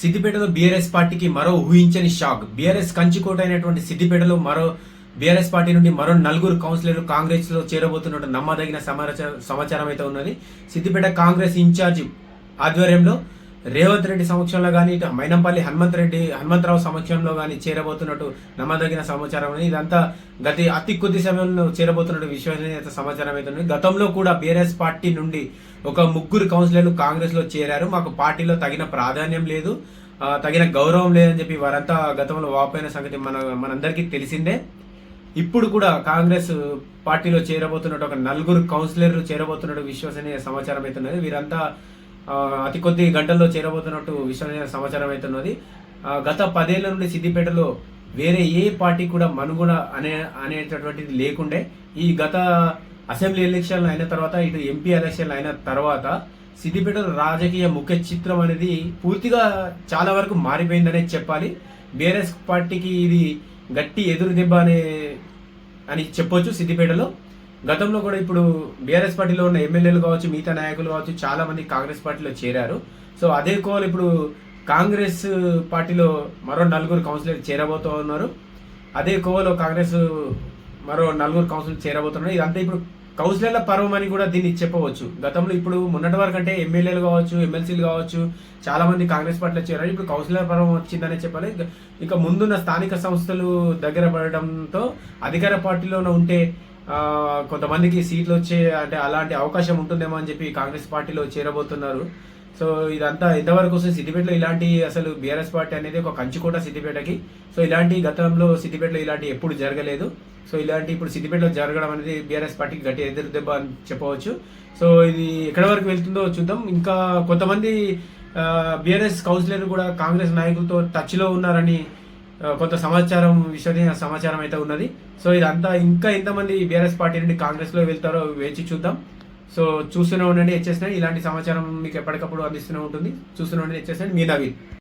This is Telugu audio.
సిద్దిపేటలో బీఆర్ఎస్ పార్టీకి మరో ఊహించని షాక్. బీఆర్ఎస్ కంచికోట అయినటువంటి సిద్దిపేటలో మరో బీఆర్ఎస్ పార్టీ నుండి మరో నలుగురు కౌన్సిలర్లు కాంగ్రెస్లో చేరబోతున్నట్టు నమ్మదగిన సమాచారం సమాచారం అయితే ఉన్నది. సిద్దిపేట కాంగ్రెస్ ఇన్ఛార్జ్ ఆధ్వర్యంలో రేవంత్ రెడ్డి సమక్షంలో కానీ ఇటు మైనంపల్లి హనుమంత్ రెడ్డి హనుమంతరావు సమక్షంలో కానీ చేరబోతున్నట్టు నమ్మదగిన సమాచారం ఉంది ఇదంతా గతి అతి కొద్ది సమయంలో చేరబోతున్నట్టు విశ్వసనీయత సమాచారం అయితే ఉంది గతంలో కూడా బీఆర్ఎస్ పార్టీ నుండి ఒక ముగ్గురు కౌన్సిలర్లు కాంగ్రెస్లో చేరారు. మాకు పార్టీలో తగిన ప్రాధాన్యం లేదు. తగిన గౌరవం లేదని చెప్పి వారంతా గతంలో వాపోయిన సంగతి మన మనందరికీ తెలిసిందే. ఇప్పుడు కూడా కాంగ్రెస్ పార్టీలో చేరబోతున్నట్టు ఒక నలుగురు కౌన్సిలర్లు చేరబోతున్నట్టు విశ్వసనీయ సమాచారం అవుతున్నది వీరంతా అతి కొద్ది గంటల్లో చేరబోతున్నట్టు విశ్వసనీయ సమాచారం అవుతున్నది గత పదేళ్ళ నుండి సిద్దిపేటలో వేరే ఏ పార్టీ కూడా మనుగడ అనే అనేటటువంటిది లేకుండే. ఈ గత అసెంబ్లీ ఎలక్షన్లు అయిన తర్వాత ఇటు ఎంపీ ఎలక్షన్లు అయిన తర్వాత సిద్దిపేట రాజకీయ ముఖ్య చిత్రం అనేది పూర్తిగా చాలా వరకు మారిపోయిందనే చెప్పాలి. బీఆర్ఎస్ పార్టీకి ఇది గట్టి ఎదురు దెబ్బ అనే అని చెప్పొచ్చు సిద్దిపేటలో. గతంలో కూడా ఇప్పుడు బీఆర్ఎస్ పార్టీలో ఉన్న ఎమ్మెల్యేలు కావచ్చు మిగతా నాయకులు కావచ్చు చాలా మంది కాంగ్రెస్ పార్టీలో చేరారు. సో అదే కోలు ఇప్పుడు కాంగ్రెస్ పార్టీలో మరో నలుగురు కౌన్సిలర్ చేరబోతూ ఉన్నారు. అదే కోవలో కాంగ్రెస్ మరో నలుగురు కౌన్సిలర్ చేరబోతున్నారు. ఇదంతా ఇప్పుడు కౌన్సిలర్ల పర్వం అని కూడా దీన్ని చెప్పవచ్చు. గతంలో ఇప్పుడు మొన్నటి వరకు అంటే ఎమ్మెల్యేలు కావచ్చు ఎమ్మెల్సీలు కావచ్చు చాలా మంది కాంగ్రెస్ పార్టీలో చేరారు. ఇప్పుడు కౌన్సిలర్ పర్వం వచ్చిందనే చెప్పాలి. ఇక- ముందున్న స్థానిక సంస్థలు దగ్గర పడడంతో అధికార పార్టీలోనే ఉంటే కొంతమందికి సీట్లు వచ్చే అంటే అలాంటి అవకాశం ఉంటుందేమో అని చెప్పి కాంగ్రెస్ పార్టీలో చేరబోతున్నారు. సో ఇదంతా ఎంతవరకు వస్తే సిద్దిపేటలో ఇలాంటి అసలు బీఆర్ఎస్ పార్టీ అనేది ఒక కంచుకోట సిద్దిపేటకి. సో ఇలాంటి గతంలో సిద్దిపేటలో ఇలాంటి ఎప్పుడు జరగలేదు. సో ఇలాంటి ఇప్పుడు సిద్దిపేటలో జరగడం అనేది బీఆర్ఎస్ పార్టీకి గట్టి ఎదురు దెబ్బ అని చెప్పవచ్చు. సో ఇది ఎక్కడి వరకు వెళ్తుందో చూద్దాం. ఇంకా కొంతమంది బీఆర్ఎస్ కౌన్సిలర్ కూడా కాంగ్రెస్ నాయకులతో టచ్లో ఉన్నారని కొంత సమాచారం విశ్వసనీయ సమాచారం అయితే ఉన్నది. సో ఇదంతా ఇంకా ఎంతమంది బీఆర్ఎస్ పార్టీ నుండి కాంగ్రెస్లో వెళ్తారో వేచి చూద్దాం. సో చూస్తూనే ఉండండి హెచ్ఎస్ ఇలాంటి సమాచారం మీకు ఎప్పటికప్పుడు అందిస్తూనే ఉంటుంది. చూస్తూనే ఉండండి హెచ్ఎస్ మీ నవీన్.